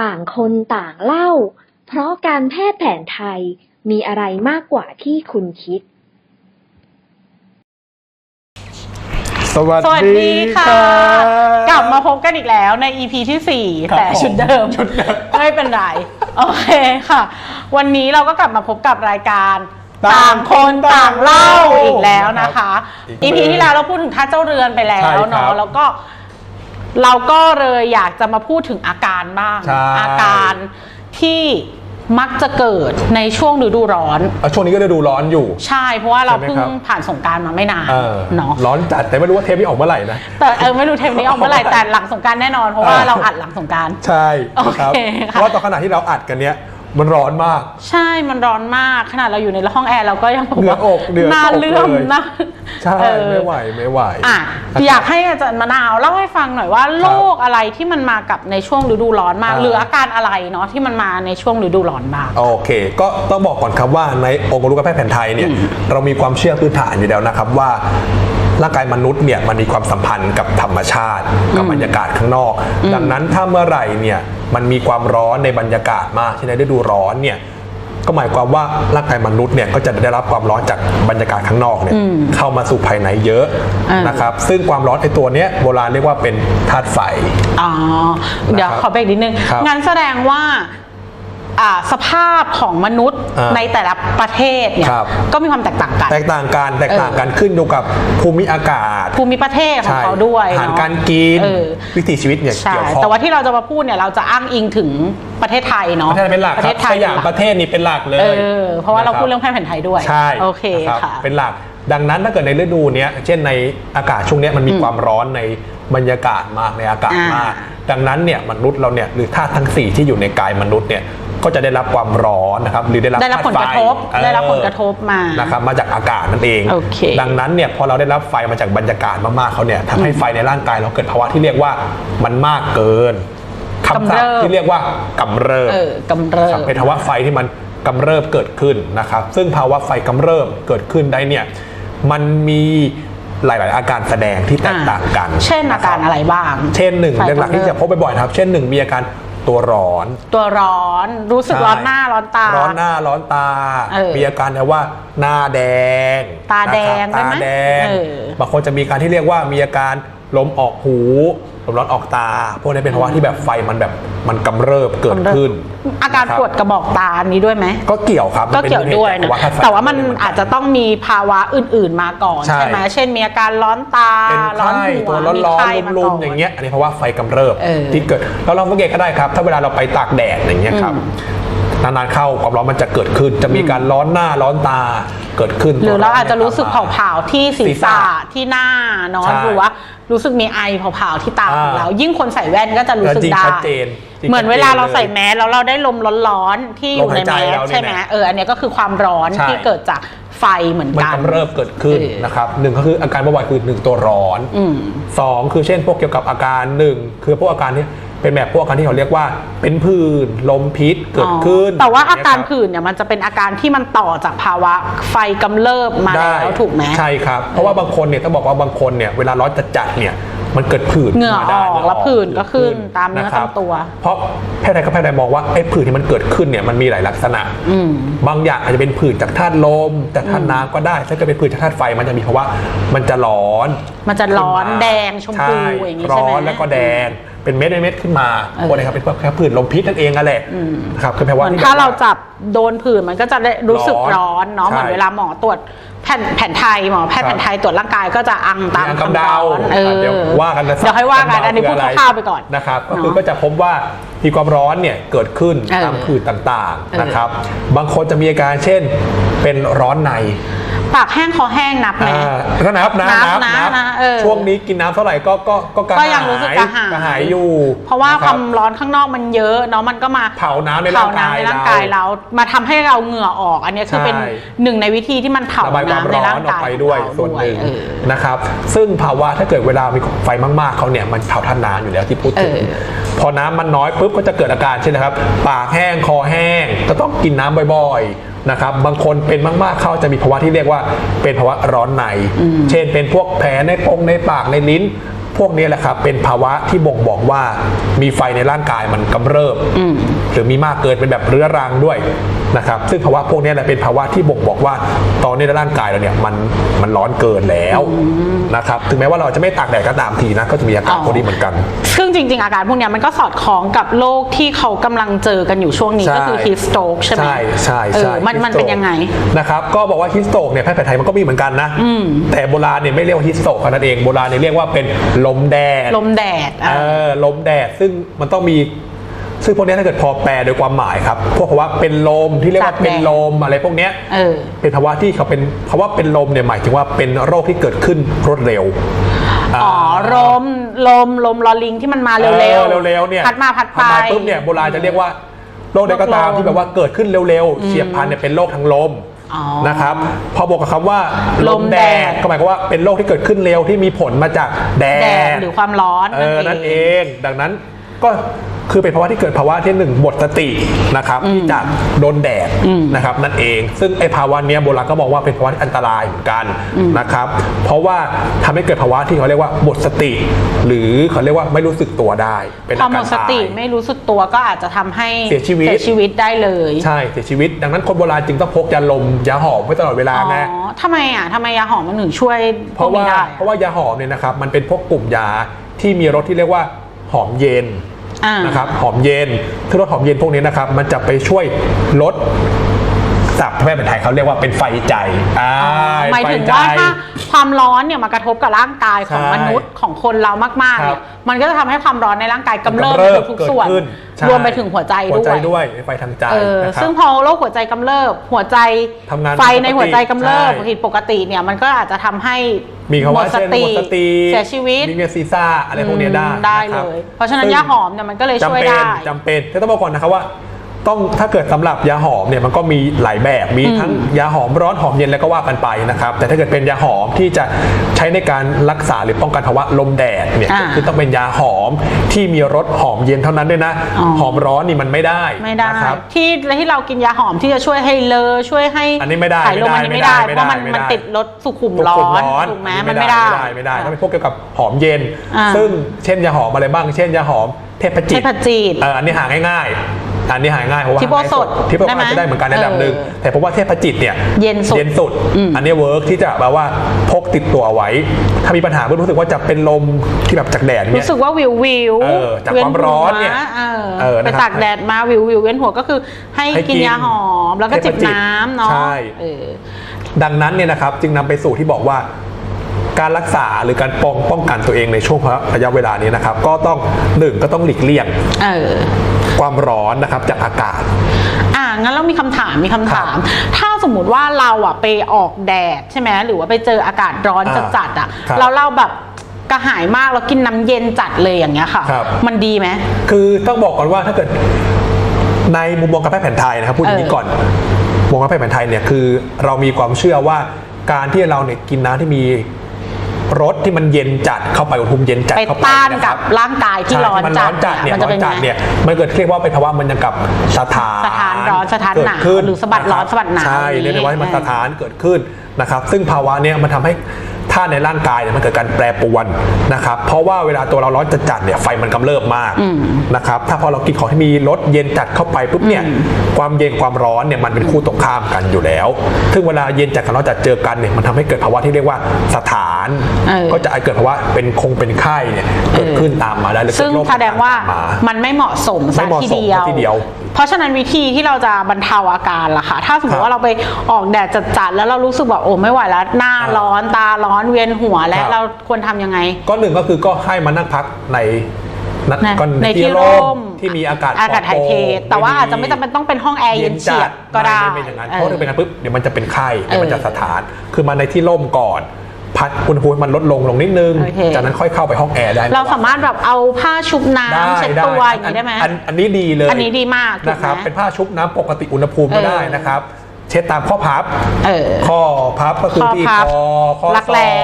ต่างคนต่างเล่า เพราะการแพทย์แผนไทยมีอะไรมากกว่าที่คุณคิด สวัสสวัสดีดีค่ะ กลับมาพบกันอีกแล้วใน EP ที่4ครับแต่ชุดเดิม ชุดเดิมไม่เป็นไร โอเคค่ะ วันนี้เราก็กลับมาพบกับรายการต่าต่างงคนต่างเล่าต่างเล่าอีกแล้วนะคะอีก EP ที่แล้วเราพูดถึงท่าเจ้าเรือนไปแล้ใช่วครัเนาะบ แล้วก็ เราก็เลยอยากจะมาพูดถึงอาการบ้าง ใช่ อาการที่มักจะเกิดในช่วงฤดูร้อนอะช่วงนี้ก็ฤดูร้อนอยู่ ใช่ เพราะว่าเราใช่ไหมเพิ่งครับ ผ่านสงกรารมาไม่นานเออเนาะ ร้อนจัดแต่ไม่รู้ว่าเทปนี้ออกเมื่อไหร่นะ แต่เออไม่รู้เทปนี้ออกเมื่อไหร่แต่หลังสงกรารแน่นอน เพราะว่าเออ เราอัดหลังสงกราร ใช่โอเคครับค่ะ เพราะว่าตอนขณะที่เราอัดกันเนี้ย มันร้อนมาก ใช่มันร้อนมากขนาดเราอยู่ในห้องแอร์เราก็ยังบเหงื่ออกเหงื่อหน้าตกเลื่อมเลย นะใช่เออ ไม่ไหวไม่ไหว อะอยากให้อาจารย์มะนาวเล่าให้ฟังหน่อยว่าโรคอะไรที่มันมากับในช่วงฤดูร้อนมาก อ่า หรืออาการอะไรเนาะที่มันมาในช่วงฤดูร้อนบ้างโอเค ก็ต้องบอกก่อนครับว่าในองค์การุกแพทย์แผนไทยเนี่ยเรามีความเชื่อพื้นฐานอยู่แล้วนะครับว่า ร่างกายมนุษย์เนี่ยมันมีความสัมพันธ์กับธรรมชาติ กับบรรยากาศข้างนอก ดังนั้นถ้าเมื่อไหร่เนี่ยมันมีความร้อนในบรรยากาศมากที่ในฤดูร้อนเนี่ยก็หมายความว่าร่างกายมนุษย์เนี่ยก็จะได้รับความร้อนจากบรรยากาศข้างนอกเนี่ยเข้ามาสู่ภายในเยอะอ่านนะครับซึ่งความร้อนไอตัวเนี้ยโบราณเรียกว่าเป็นธาตุไฟอ๋อเดี๋ยวนะครับขอเบรกนิดนึงครับงั้นแสดงว่า อ่าสภาพของมนุษย์อ่าในแต่ละประเทศเนี่ยครับ ก็มีความแตกต่างกัน แตกต่างกันแตกต่างกันขึ้นอยู่กับภูมิอากาศภูมิประเทศของใช่เขาด้วยอาหารเนาะการกินเออวิถีชีวิตเนี่ยใช่เกี่ยวข้องแต่ว่าที่เราจะมาพูดเนี่ยเราจะอ้างอิงถึงประเทศไทยเนาะประเทศเป็นหลักประคเทรับศไทสยยามประเทศนี่เป็นหลักเลยเออเพราะว่าเราคบพูดเรื่องแพทย์แผนไทยด้วยใช่โอเคนะครับค่ะ เป็นหลักดังนั้นถ้าเกิดในฤดูเนี้ยเช่นในอากาศช่วงเนี้ยมันมีความร้อนในบรรยากาศมากในอากาศมากอ่าดังนั้นเนี่ยมนุษย์เราเนี่ยหรือธาตุทั้งสี่ที่อยู่ในกายมนุษย์เนี่ย ก็จะได้รับความร้อนนะครับหรือได้รับได้รับผลกระทบธาตุฟได้รับผลกระทบมานะครับมาจากอากาศนั่นเองโอเคดังนั้นเนี่ยพอเราได้รับไฟมาจากบรรยากาศมากๆเขาเนี่ยทำให้ไฟในร่างกายเราเกิดภาวะที่เรียกว่ามันมากเกินคำศัพท์ที่เรียกว่ากำเริบเออกำเริครับบเป็นภาวะไฟที่มันกำเริบเกิดขึ้นนะครับ ซึ่งภาวะไฟกำเริบเกิดขึ้นได้เนี่ยมันมีหลาย ๆ อาการแสดงที่แตกต่างกัน เช่นอาการอะไรบ้าง เช่นหนึ่งไฟหลักๆที่กำเริบจะพบบ่อยๆนะครับ เช่นหนึ่งมีอาการ ตัวร้อน ตัวร้อนรู้สึกใช่ ร้อนหน้าร้อนตา ร้อนหน้าร้อนตา เออมีอาการเนี่ยว่าหน้าแดงตาแดงนะครับได้ไหมตาแดง เออบางคนจะมีการที่เรียกว่ามีอาการลมออกหู ลมร้อนออกตา พวกนี้เป็นภาวะที่แบบไฟมันแบบมันกำเริบเกิดขึ้น อาการนะครับปวดกระบอกตานี้ด้วยไหม ก็เกี่ยวครับก็เกี่ยวด้วยนะมัเป็เหตุจกภวธตุไฟแต่ว่ามันอาจจะต้องมีภาวะอื่น ๆมาก่อน ใช่ใช่ไหมเช่นมีอาการร้อนตาเป็นร้อนไข้หัวตัวร้อนมีร้อนไข้มาลุก่มนๆอย่างเงี้ยอันนี้เพราะว่าไฟกำเริบเออที่เกิดเราลองสังเกตก็ได้ครับ ถ้าเวลาเราไปตากแดดอย่างเงี้ยครับอืมนานๆเข้าความร้อนมันจะเกิดขึ้น จะมีการร้อนหน้าร้อนตาเกิดขึ้น หรือเราตัวอาจจะรู้สึกนี่ยตมมเผาๆที่ศีศีรรษะษะที่หน้าเนาะใช่หรือว่า รู้สึกมีไอเผาๆที่ตาของอ่าเรา ยิ่งคนใส่แว่นก็จะรู้สึกจริงได้ชัดเจนจริงเหมือนชัดเจนเวลาเราใส่เลยแมสแล้วเราได้ลมร้อนๆที่อยู่ในลมหายใจแมสเราเนี่ยใช่ไหมแหละเอออันเนี้ยก็คือความร้อนใช่ที่เกิดจากไฟเหมือนมันกันกำเริบเกิดขึ้นเออนะครับหนึ่งก็คืออาการบ่อยๆคือหนึ่งตัวร้อนอืมสองคือเช่นพวกเกี่ยวกับอาการหนึ่งคือพวกอาการที่ เป็นแบบพวกอาการที่เขาเรียกว่า เป็นผื่นลมพิษเกิดขึ้นอ๋อแต่ว่าอาการย่งเงี้ยคบผื่นเนี่ยมันจะเป็นอาการที่มันต่อจากภาวะไฟกำเริบมาได้แล้วถูกไหมใช่ครับ เพราะว่าบางคนเนี่ยต้องบอกว่าบางคนเนี่ยเวลาร้อนจัดๆเนี่ยมันเกิดผื่นเหงื่อขึ้นมาได้ออกเหงื่แล้วผื่นก็ขึ้นตามเนื้อนะครับตามตัว เพราะแพทย์ไทยกับแพทย์ไทยมองว่าไอ้ผื่นที่มันเกิดขึ้นเนี่ยมันมีหลายลักษณะอืมบางอย่างอาจจะเป็นผื่นจากธาตุลมจากธาตุน้ำก็ได้ ถ้าเกิดเป็นผื่นจากธาตุไฟมันจะมีภาวะมันจะร้อน มันจะร้อนขึ้มาแดงชมพูอย่างนี้ใช่ไหมร้อนแล้วก็แดง เป็นเม็ดเม็ดๆขึ้นมาเออพวกนี้ครับเป็นพวกแค่ผื่นลมพิษนั่นเองนั่นแหละนะครับคือแปลเหว่ามือนที่ถ้าแบบเราว่จับโดนผื่นมันก็จะได้รู้สึกร้ร้ออนนเนาะใช่เหมือนเวลาหมอตรวจแผ่นแผ่นไทยหมอแพทย์ครับแผ่นไทยตรวจร่างกายก็จะอังตามมีอังคำกำเดาร้อนเออเดี๋ยวว่ากันนะเดี๋ยวให้ว่ากันอันนี้พูดกำเาคร่าวๆไปก่อนนะครับก็คือเนาะก็จะพบว่า มีความร้อนเนี่ยเกิดขึ้นเออตามผื่นต่างเออๆนะครับ บางคนจะมีอาการเช่นเป็นร้อนในปากแห้งคอแห้งนับไหมอ่าก็นับนะนับนับนะนับนะเออช่วงนี้กินน้ำเท่าไหร่ก็ก็ก็กระก็หายยังรู้สึกกระหายกระหายอยู่ เพราะว่านะคบวามร้อนข้างนอกมันเยอะเนาะมันก็มาเผาน้ำในเผาร่างกายน้ำในร่างกายเรามาทำให้เราเหงื่อออก อันนี้คือใช่เป็นหนึ่งในวิธีที่มันเผาระบายความน้ำในร้อร่านงออกกายไปด้วยของเราส่วนหนึ่งเออนะครับ ซึ่งภาวะถ้าเกิดเวลามีไฟมากๆเขาเนี่ยมันเผาท่าตุน้ำอยู่แล้วที่พูดถึงเออพอน้ำมันน้อยปุ๊บก็จะเกิดอาการเช่นนะครับ ปากแห้งคอแห้ง ก็ต้องกินน้ำบ่อยๆนะครับบางคนเป็นมากๆเขาจะมีภาวะที่เรียกว่าเป็นภาวะร้อนใน เช่นเป็นพวกแผลในปงในปากในลิ้นพวกนี้แหละครับเป็นภาวะที่บ่งบอกว่ามีไฟในร่างกายมันกำเริบอืมหรือมีมากเกินเป็นแบบเรื้อรังด้วย นะครับซึ่งภาวะพวกนี้แหละเป็นภาวะที่บ่งบอกว่าตอนนี้ในร่างกายเราเนี่ยมันมันร้อนเกินแล้วนะครับถึงแม้ว่าเราจะไม่ตากแดดก็ตามทีนะก็จะมีอาการอ๋อพวกนี้เหมือนกัน ซึ่งจริง ๆ อาการพวกเนี้ยมันก็สอดคล้องกับโรคที่เขากำลังเจอกันอยู่ช่วงนี้ใช่ก็คือ heat stroke ใช่ไหมใช่ใช่เอใช่อมันมันฮิสโตรกเป็นยังไงนะครับก็บอกว่าฮิสโตกเนี่ยแพทย์แผนไทยมันก็มีเหมือนกันนะอืมแต่โบราณเนี่ยไม่เรียกว่าฮิสโตกเท่านั้นเองโบราณเนี่ยเรียกว่าเป็นลมแดดลมแดดอะเออลมแดดซึ่งมันต้องมี ซึ่งพวกนี้ถ้าเกิดพอแปลโดยความหมายครับ พวกภาวะเป็นลมที่เรียกว่าจากแดดเป็นลมอะไรพวกเนี้ยเออเป็นภาวะที่เขาเป็นภาวะเป็นลมเนี่ยหมายถึงว่าเป็นโรคที่เกิดขึ้นรวดเร็วอ๋อลมลมลมลอลิงที่มันมาเร็วออเร็วๆเนี่ยพัดมาพัดไปมาปุ๊บเนี่ยโบราณจะเรียกว่าโรคใดก็ตามโรคลมที่แบบว่าเกิดขึ้นเร็วๆเฉียบพลันเนี่ยเป็นโรคทางลมอ๋อนะครับพอบวกกับคำว่า ลมแดดก็หมายความว่าเป็นโรคที่เกิดขึ้นเร็วที่มีผลมาจากแดแดดดหรือความร้อนเออนั่นเอง ดังนั้นก็ คือเป็นภาวะที่เกิดภาวะที่หนึ่งหมดสตินะครับที่จากโดนแดดนะครับนั่นเอง ซึ่งไอ้ภาวะเนี้ยโบราณก็มองว่าเป็นภาวะที่อันตรายเหมือนกันนะครับ เพราะว่าทำให้เกิดภาวะที่เขาเรียกว่าหมดสติ หรือเขาเรียกว่าไม่รู้สึกตัวได้ เป็นพออาหมการดสติตายไม่รู้สึกตัวก็อาจจะทำให้เสียชีวิตเสียชีวิตได้เลยใช่เสียชีวิต ดังนั้นคนโบราณจึงต้องพกยาลมยาหอมไว้ตลอดเวลาอ๋อไงทำไมอะทำไมยาหอมมันถึงช่วยเพพวกราะว่านี้ได้เพราะว่ายาหอมเนี่ยนะครับมันเป็นพวกกลุ่มยาที่มีรสที่เรียกว่าหอมเย็น อ่าน นะครับหอมเย็นเครื่อรสหอมเย็นพวกนี้นะครับมันจะไปช่วยลด ศัพท์แพทย์เป็นไทยเขาเรียกว่าเป็นไฟใจอ่าหมายถึงไฟใจว่าถ้าความร้อนเนี่ยมากระทบกับร่างกายของใช่มนุษย์ของคนเรามากๆครัเนี่ยบมันก็จะทำให้ความร้อนในร่างกายกำเริบกำเริในบทุกๆส่วน เกิดขึ้นใช่ รวมไปถึงหัวใจหัวด้วใจยด้วยไฟทางใจเออนะครับ ซึ่งพอโรคหัวใจกำเริบหัวใจทำงานไฟในหัวใจกำเริบใช่ ผิดปกติเนี่ยมันก็อาจจะทำให้มีคำว่าหดสเช่นติหมดสติเสียชีวิตมีเมียซีซ่าอะไรพวกเนี้ยได้อืมได้นะครับเลยเพราะฉะนั้นซึ่งยาหอมเนี่ยมันก็เลยช่วยจำเป็นได้ จำเป็นแต่ต้องบอกก่อนนะครับว่า ต้องถ้าเกิดสำหรับยาหอมเนี่ยมันก็มีหลายแบบมีทั้งยาหอมร้อนหอมเย็นแล้วก็ว่ากันไปนะครับ แต่ถ้าเกิดเป็นยาหอมที่จะใช้ในการรักษาหรือป้องกันภาวะลมแดดเนี่ยอ่าคือต้องเป็นยาหอมที่มีรสหอมเย็นเท่านั้นด้วยนะอ๋อหอมร้อนนี่มันไม่ได้ไม่ได้นะครับที่ที่เรากินยาหอมที่จะช่วยให้เลอช่วยให้อันนี้ไม่ได้ถ่ายลมอันนี้ไม่ไม่ได้ได้ไม่เพได้ราะมันไม่ได้มันติดรสสุขุมตัวร้คุอมนร้อนถูกไหมอัมันไม่ได้ไม่ได้ไม่ได้ต้องเป็นพวกเกี่ยวกับหอมเย็นอ่าซึ่งเช่นยาหอมอะไรบ้าง เช่นยาหอมเทพจิตเทพจิตเอออันนี้หาง่ายๆ อันนี้หาง่ายเพราะว่าทิปโปสดทิปโปได้ไหมอาจจะได้เหมือนกันในระดับหนึ่งเออแต่เพราะว่าเทพจิตเนี่ยเย็นสุดเย็นสุดอืมอันนี้เวิร์กที่จะแบบว่าพกติดตัวเอาไว้ ถ้ามีปัญหาเพื่อรู้สึกว่าจะเป็นลมที่แบบจากแดดเนี่ยรู้สึกว่าวิววิวเออจากความร้อนเนี่ยเออเออไปนะครับตากแดดมาวิววิวเวียนหัวก็คือ ให้ให้กิกินนยาหอมแล้วก็จิบเทพจิตน้ำเนาะใช่เออดังนั้นเนี่ยนะครับจึงนำไปสู่ที่บอกว่าการรักษาหรือการป้องป้องกันตัวเองในช่วงระยะเวลานี้นะครับ ก็ต้องหนึ่งก็ต้องหลีกเลี่ยงเออ ความร้อนนะครับจากอากาศ อ่างั้นเรามีคำถามมีคำถามครับถ้าสมมุติว่าเราอะไปออกแดดใช่ไหมหรือว่าไปเจออากาศร้อนอ่าจัดๆอะครับแล้วเราแบบกระหายมากแล้วกินน้ำเย็นจัดเลยอย่างเงี้ยค่ะครับมันดีไหมคือต้องบอกก่อนว่าถ้าเกิดในมุมมองการแพทย์แผนไทยนะครับพูดอย่างนี้เออก่อนมุมมองการแพทย์แผนไทยเนี่ยคือเรามีความเชื่อว่าการที่เราเนี่ยกินน้ำที่มี รสที่มันเย็นจัดเข้าไปอุณหภูมิเย็นจัดไปเข้าไปต้านนะคกัรับบร่างกายที่ใช่ร้อนมันจัร้ดอนจัดเนี่ยมันร้จะอนเป็นจัดไงเนี่ยมันเกิดเรียกว่าเป็นภาวะมันยังกับสถานสถานร้อนสถานหนาวเกิดขึ้นหรือสะบัดร้อนะคสะบัดหนาวใช่อย่างนี้เรียกได้ว่ามันเออสถานเกิดขึ้นนะครับ ซึ่งภาวะเนี้ยมันทำให้ ธาตุในร่างกายเนี่ยมันเกิดการแปรปรวนนะครับเพราะว่าเวลาตัวเราร้อนจัดๆเนี่ยไฟมันกำเริบมากนะครับถ้าพอเรากินของที่มีรสเย็นจัดเข้าไปปุ๊บเนี่ยความเย็นความร้อนเนี่ยมันเป็นคู่ตรงข้ามกันอยู่แล้วซึ่งเวลาเย็นจัดกับร้อนจัดเจอกันเนี่ยมันทำให้เกิดภาวะที่เรียกว่าสถานเออก็จะเกิดภาวะเป็นคงเป็นไข้เนี่ยเกิดขึ้นตามมาได้หรือเกิซึ่งโรคแสดงว่าตมมามันไม่เหมาะสมไม่สักเหมาะทีสมเดียวซะทีเดียวเพราะฉะนั้นวิธีที่เราจะบรรเทาอาการล่ะคะถ้าสมมครัติบว่าเราไปออกแดดจัดๆแล้วเรารู้สึกแบบโอ้ไม่ไหวแล้วหน้าอ่าร้อนตาร้อนเวียนหัวและครับ เราควรทำยังไง ก็หนึ่งก็คือก็ให้มานั่งพักในนัในก็ในที่ที่ร่ร่มมที่มีอากาศอากาศถ่ายเทปลอดโปร่งแต่ว่าอาจจะไม่จำเป็นต้องเป็นห้องแอร์เย็นเฉียบก็ได้ม่ม่เป็นอย่างนั้นเออเพราะถ้าเป็นอย่างนั้นปุ๊บเดี๋ยวมันจะเป็นไข้เดี๋ยวมันเออจะสถาน คือมาในที่ร่มก่อน พัดอุณหภูมิมันลดลงลงนิดนึง โอเค จากนั้นค่อยเข้าไปห้องแอร์ได้เราสามารถแบบเอาผ้าชุบน้ได้ำเช็ดตัวอย่างนี้ได้ไหม อันอันนี้ดีเลยอันนี้ดีมากถูกไหมนะครับเป็นผ้าชุบน้ำปกติอุณหภูมิก็เออได้นะครับเช็ดตามข้อพับ เออ ข้อพับก็คือข้อที่พับคอข้อรักแร้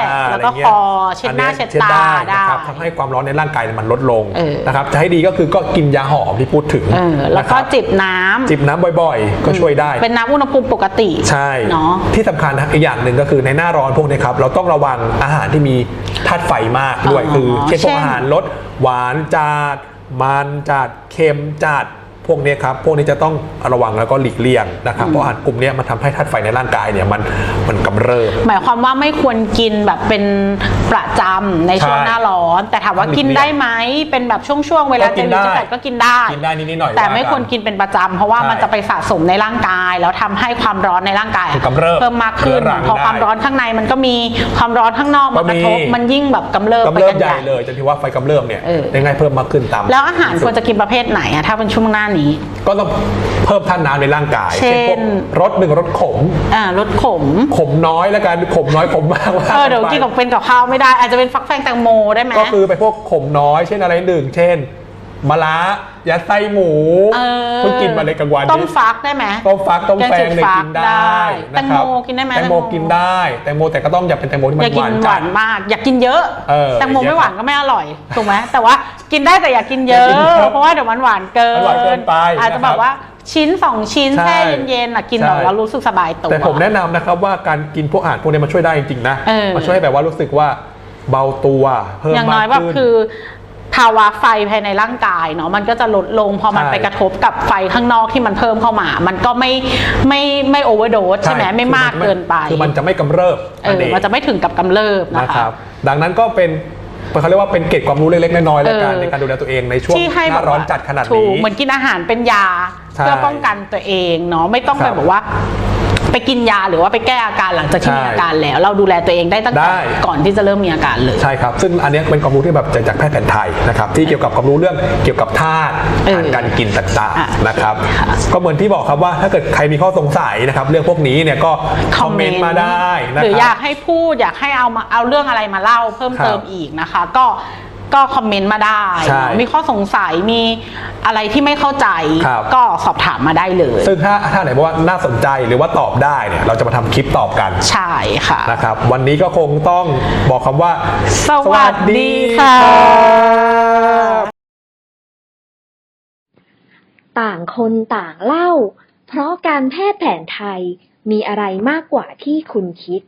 ศอกอ่าแล้วก็ะไรงี้ยคอเช็ดหน้าอัเช็ดตานะครับได้ทำให้ความร้อนในร่างกายมันลดลงเออ นะครับจะให้ดีก็คือก็กินยาหอมที่พูดถึงเออ แล้วก็นะครับจิบน้ำจิบน้ำบ่อยๆ ก็ช่วยได้ เป็นน้ำอุณหภูมิปกติใช่ เนาะ ที่สำคัญนะอีกอย่างหนึ่งก็คือในหน้าร้อนพวกนี้ครับ เราต้องระวังอาหารที่มีธาตุไฟมากด้วย อ๋อคือเช่นพเช่วกนอาหารรสหวานจัดมันจัดเค็มจัด พวกนี้ครับพวกนี้จะต้องระวังแล้วก็หลีกเลี่ยงนะครับเพราะอาหารกลุ่มนี้มันทำให้ธาตุไฟในร่างกายเนี่ยมันมันกำเริบหมายความว่าไม่ควรกินแบบเป็นประจำในช่วงใช่หน้าร้อน แต่ถามว่าหลีกกินเลี่ยงได้ไหมเป็นแบบช่วงๆเวลาก็กิจะนมีได้จะจัดก็กินได้กินได้นิดๆหน่อยๆแต่ว่าไม่กันควรกินเป็นประจำเพราะว่าใช่มันจะไปสะสมในร่างกาย แล้วทำให้ความร้อนในร่างกายอะกำเริบเพิ่มมากขึ้นเรื้อรังพอได้ความร้อนข้างในมันก็มีความร้อนข้างนอกมากระทบก็มีมันยิ่งแบบกำเริบกำไปเริบกันใหใหญ่ญ่เลยจนที่ว่าไฟกำเริบเนี่ยเออได้ง่ายเพิ่มมากขึ้นตามแล้วอาหารควรจะกินประเภทไหนอะถ้าเป็นช่วงหน้านี้ ก็ต้องเพิ่มธาตุน้ำในร่างกายเช่นพวกรสหนึ่งรสขมอ่ารสขม ขมน้อยแล้วกันขมน้อยขมมากว่าเออเดี๋ยวกินกับเป็นกับข้าวไม่ได้อาจจะเป็นฟักแฟงแตงโมได้ไหมก็คือไปพวกขมน้อยเช่นอะไรหนึ่งเช่นมะระ ยัดไส้หมูเออ เพิ่งกินมาในกลางวันต้มนี้ฟักได้ไหม ต้มฟักต้มแฟงเนี่ยแกงจืดฟักกินได้ได้นะครับแตงโมกินได้ไหมแตงโมแตงโม กินได้แตงโมแต่ก็ต้องอย่าเป็นแตงโมที่มัอย่านหกินวานหจัวาด นมาก อยากกินเยอะเออแตงโมอย่างเงี้ยไม่หวานก็ไม่อร่อยถูกไหมแต่ว่ากินได้แต่อยากกินเยอะอยากกินเยอะเพราะว่าเดี๋ยวมันหวานเกิมันหวานเกินไปอาจจะนะครับแบบว่าชิ้นสองชิ้นใช่แช่เย็นๆอะกินใช่แล้วรู้สึกสบายตัว แต่ผมแนะนำนะครับว่าการกินพวกอาหารพวกนี้มันช่วยได้จริงๆนะเออ มันช่วยให้แบบว่ารู้สึกว่าเบาตัวเพิ่มอย่างมาน้อยกแบบขึ้น คือ ภาวะไฟภายในร่างกายเนาะมันก็จะลดลงพอมันใช่ไปกระทบกับไฟข้างนอกที่มันเพิ่มเข้ามา มันก็ไม่ไม่ไม่โอเวอร์โดสใช่ไหมไม่มากคือเกินไปคือมันจะไม่กำเริบเออมันจะไม่ถึงกับกำเริบนะนะคคะรับ ดังนั้นก็เป็นเขาเรียกว่าเป็นเกร็ดความรู้เล็กๆน้อยๆแล้วกันเออ ในการดูแลตัวเองในช่วงที่ให้หแบบน้าร้อนจัดขนาดถูนี้ กเหมือนกินอาหารเป็นยาใช่เพื่อป้องกันตัวเองเนาะไม่ต้องไปครับบอกว่า ไปกินยาหรือว่าไปแก้อาการหลังจากที่ใช่มีอาการแล้ว เราดูแลตัวเองได้ตั้งแต่ได้ ก่อนที่จะเริ่มมีอาการเลย ใช่ครับ ซึ่งอันเนี้ยเป็นความรู้ที่แบบจากจากแพทย์แผนไทยนะครับที่เกี่ยวกับความรู้เรื่องเกี่ยวกับธาตุเอออาหารการกินต่างอะๆนะครับค่ะก็เหมือนที่บอกครับว่าถ้าเกิดใครมีข้อสงสัยนะครับเรื่องพวกนี้เนี่ยก็คอมเมนต์มาได้นะหรือคอรัยาบ กให้พูดอยากให้เอามาเอาเรื่องอะไรมาเล่าเพิ่มเติมครับอีกนะคะ ก็ ก็คอมเมนต์มาได้ ใช่เนอะมีข้อสงสัยมีอะไรที่ไม่เข้าใจครับ ก็สอบถามมาได้เลย ซึ่งถ้าถ้าไหนบอกว่าน่าสนใจหรือว่าตอบได้เนี่ยเราจะมาทำคลิปตอบกันใช่ค่ะ นะครับ วันนี้ก็คงต้องบอกคำว่าสวัสดีค่ะต่างคนต่างเล่า เพราะการแพทย์แผนไทยมีอะไรมากกว่าที่คุณคิด